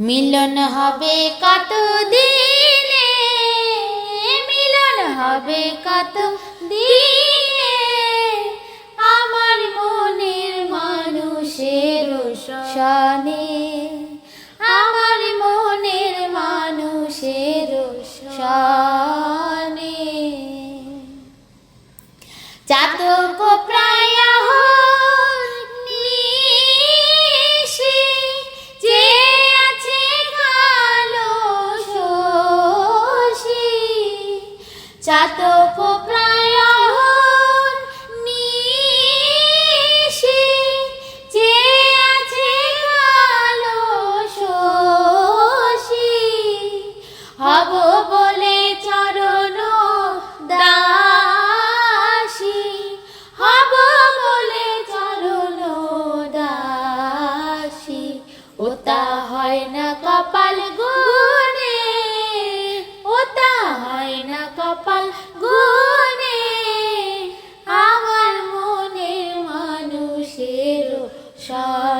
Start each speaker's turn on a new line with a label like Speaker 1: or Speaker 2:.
Speaker 1: মিলন হবে কত দিনে মিলন হবে কত দিনে আমার মনের মানুষের সনে আমার মনের মানুষের সনে চাতক প্রায় চাতক প্রায় নিশি যে আছে কালো শশী। হব বলে চরণ হব বলে হয় না কপাল গুনে গুনে আমার মনে মানুষের সব